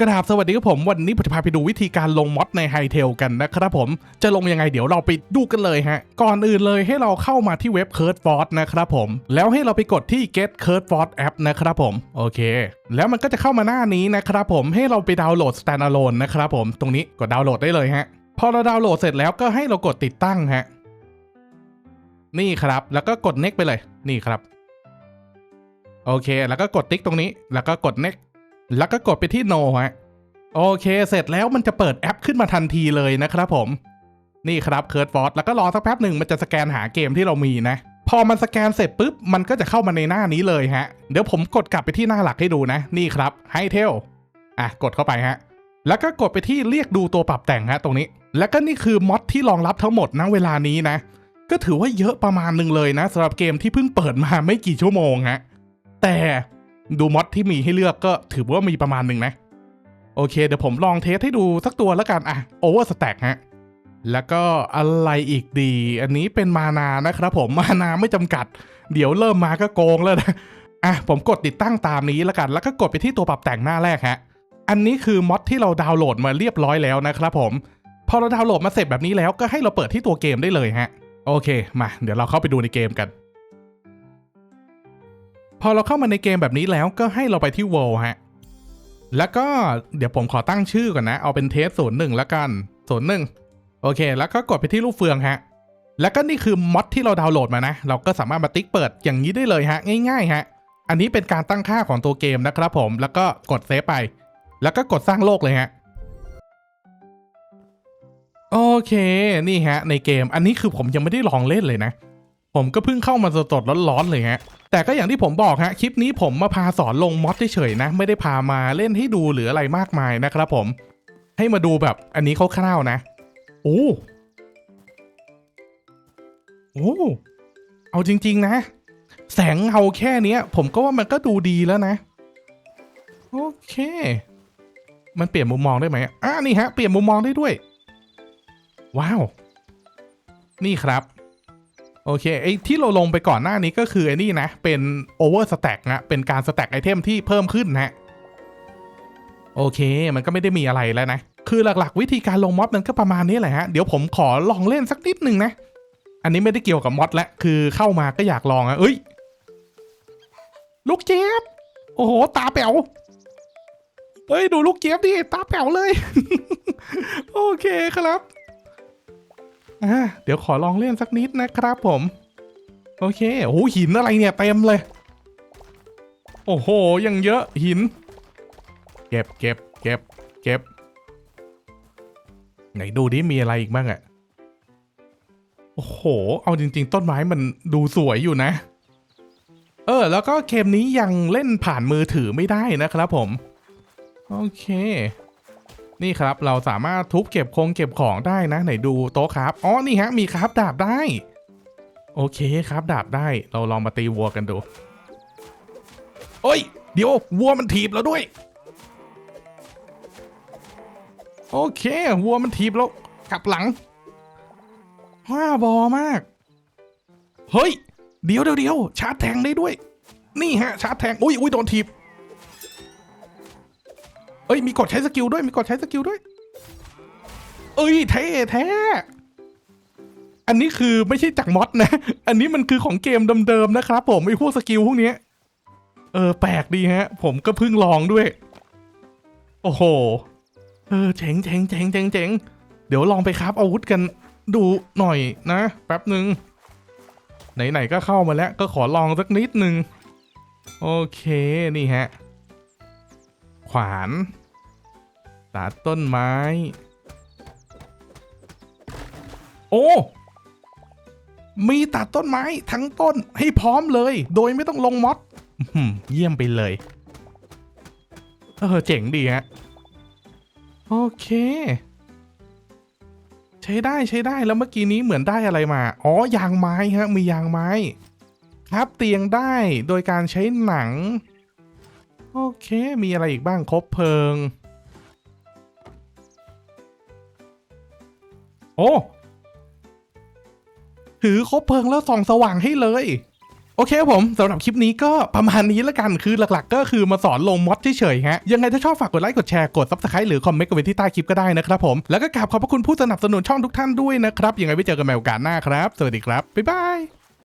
กระดาบสวัสดีครับผมวันนี้ผมจะพาไปดูวิธีการลงมอดในไฮเทลกันนะครับผมจะลงยังไงเดี๋ยวเราไปดูกันเลยฮะ ก่อนอื่นเลยให้เราเข้ามาที่เว็บ c u r d f o r นะครับผม แล้วให้เราไปกดที่ get c u r d f o r app นะครับผม โอเค แล้วมันก็จะเข้ามาหน้านี้นะครับผมให้เราไปดาวน์โหลด standalone นะครับผมตรงนี้กดดาวน์โหลดได้เลยฮะ พอเราดาวน์โหลดเสร็จแล้วก็ให้เรากดติดตั้งฮะนี่ครับ แล้วก็กด next ไปเลย นี่ครับ โอเค แล้วก็กดติ๊กตรงนี้ แล้วก็กด next แล้วก็กดไปที่ no ฮะโอเค เสร็จแล้วมันจะเปิดแอปขึ้นมาทันทีเลยนะครับผม นี่ครับเคิร์ดฟอร์ดแล้วก็รอสักแป๊บหนึ่งมันจะสแกนหาเกมที่เรามีนะ พอมันสแกนเสร็จปุ๊บ มันก็จะเข้ามาในหน้านี้เลยฮะ เดี๋ยวผมกดกลับไปที่หน้าหลักให้ดูนะ นี่ครับไฮเทลอะกดเข้าไปฮะ แล้วก็กดไปที่เรียกดูตัวปรับแต่งฮะตรงนี้ แล้วก็นี่คือมอดที่รองรับทั้งหมดณเวลานี้นะ ก็ถือว่าเยอะประมาณหนึ่งเลยนะสำหรับเกมที่เพิ่งเปิดมาไม่กี่ชั่วโมงฮะแต่ ดูมอดที่มีให้เลือกก็ถือว่ามีประมาณหนึ่งนะ โอเค เดี๋ยวผมลองเทสให้ดูสักตัวแล้วกันอะ Over Stack ฮะ แล้วก็อะไรอีกดี อันนี้เป็นมานานะครับผมมานาไม่จำกัด เดี๋ยวเริ่มมาก็โกงแล้วนะอะผมกดติดตั้งตามนี้แล้วกัน แล้วก็กดไปที่ตัวปรับแต่งหน้าแรกฮะอันนี้คือมอดที่เราดาวน์โหลดมาเรียบร้อยแล้วนะครับผมพอเราดาวน์โหลดมาเสร็จแบบนี้แล้วก็ให้เราเปิดที่ตัวเกมได้เลยฮะ โอเค มา เดี๋ยวเราเข้าไปดูในเกมกัน พอเราเข้ามาในเกมแบบนี้แล้วก็ให้เราไปที่ World ฮะ แล้วก็เดี๋ยวผมขอตั้งชื่อก่อนนะ เอาเป็นเทสศูนย์หนึ่งแล้วกันศูนย์หนึ่งโอเค แล้วก็กดไปที่รูปเฟืองฮะ แล้วก็นี่คือมอดที่เราดาวน์โหลดมานะ เราก็สามารถมาติ๊กเปิดอย่างนี้ได้เลยฮะ ง่ายๆฮะ อันนี้เป็นการตั้งค่าของตัวเกมนะครับผม แล้วก็กดเซฟไป แล้วก็กดสร้างโลกเลยฮะโอเค นี่ฮะ ในเกม อันนี้คือผมยังไม่ได้ลองเล่นเลยนะ ผมก็เพิ่งเข้ามาสดๆร้อนๆเลยฮะแต่ก็อย่างที่ผมบอกฮะคลิปนี้ผมมาพาสอนลงมอดเฉยๆนะ ไม่ได้พามาเล่นให้ดูหรืออะไรมากมายนะครับผม ให้มาดูแบบอันนี้คร่าวๆนะโอ้โอ้เอาจริง ๆ นะ แสงเงาแค่นี้ผมก็ว่ามันก็ดูดีแล้วนะ โอเค มันเปลี่ยนมุมมองได้ไหมอะนี่ฮะ เปลี่ยนมุมมองได้ด้วย ว้าว นี่ครับ โอเคไอ้ที่เราลงไปก่อนหน้านี้ก็คือไอ้นี่นะ เป็น over stack นะ เป็นการ stack ไอเทมที่เพิ่มขึ้นนะโอเค มันก็ไม่ได้มีอะไรแล้วนะ คือหลักๆ วิธีการลงม็อดมันก็ประมาณนี้แหละฮะ เดี๋ยวผมขอลองเล่นสักนิดหนึ่งนะ อันนี้ไม่ได้เกี่ยวกับม็อดแล้ว คือเข้ามาก็อยากลองอะเอ้ย ลูกเจี๊ยบ โอ้โห ตาแป๋วเฮ้ย ดูลูกเจี๊ยบดิ ตาแป๋วเลย โอเคครับ อ่าเดี๋ยวขอลองเล่นสักนิดนะครับผม โอเคโอ้โหหินอะไรเนี่ยเต็มเลย โอ้โหยังเยอะหิน เก็บเก็บเก็บเก็บ ไหนดูดิมีอะไรอีกบ้างอะโอ้โห เอาจริง ๆ ต้นไม้มันดูสวยอยู่นะ เออ แล้วก็เกมนี้ยังเล่นผ่านมือถือไม่ได้นะครับผม โอเค นี่ครับเราสามารถทุบเก็บคงเก็บของได้นะ ไหนดูโต๊ะครับอ๋อนี่ฮะมีครับดาบได้ โอเคครับดาบได้เราลองมาตีวัวกันดูโอ้ยเดี๋ยววัวมันถีบแล้วด้วย โอเควัวมันถีบแล้วกลับหลังว้าบอมาก เฮ้ย เดี๋ยวเดี๋ยวเดี๋ยวชาร์จแทงได้ด้วย นี่ฮะชาร์จแทงอุ้ยอุ้ยโดนถีบ เอ้ยมีกดใช้สกิลด้วยมีกดใช้สกิลด้วย เอ้ยเท่แท้อันนี้คือไม่ใช่จากมอดนะ อันนี้มันคือของเกมเดิมๆนะครับผมไอ้พวกสกิลพวกนี้เออแปลกดีฮะ ผมก็เพิ่งลองด้วย โอ้โห เออเจ๋งเจ๋งเจ๋งเจ๋งเจ๋งเดี๋ยวลองไปครับอาวุธกันดูหน่อยนะ แป๊บหนึ่งไหนๆก็เข้ามาแล้วก็ขอลองสักนิดหนึ่งโอเคนี่ฮะ ขวาน ตัดต้นไม้ โอ้ มีตัดต้นไม้ทั้งต้นให้พร้อมเลย โดยไม่ต้องลงม็อดเยี่ยมไปเลย เออ เจ๋งดีฮะ โอเค ใช้ได้ใช้ได้แล้วเมื่อกี้นี้เหมือนได้อะไรมา อ๋อ ยางไม้ฮะ มียางไม้ ครับเตียงได้โดยการใช้หนัง โอเค มีอะไรอีกบ้างครบเพลิง โอ้ ถือครบเพลิงแล้วส่องสว่างให้เลย โอเคครับผมสำหรับคลิปนี้ก็ประมาณนี้ล้วกันคือหลักๆ ก็คือมาสอนลงมอดเฉยๆฮะ ยังไงถ้าชอบฝากกดไลค์กดแชร์กด subscribe หรือคอมเมนต์กันไว้ที่ใต้คลิปก็ได้นะครับผม แล้วก็กราบขอบพระคุณผู้สนับสนุนช่องทุกท่านด้วยนะครับ ยังไงไว้เจอกันใหม่โอกาสหน้าครับ สวัสดีครับ บ๊ายบาย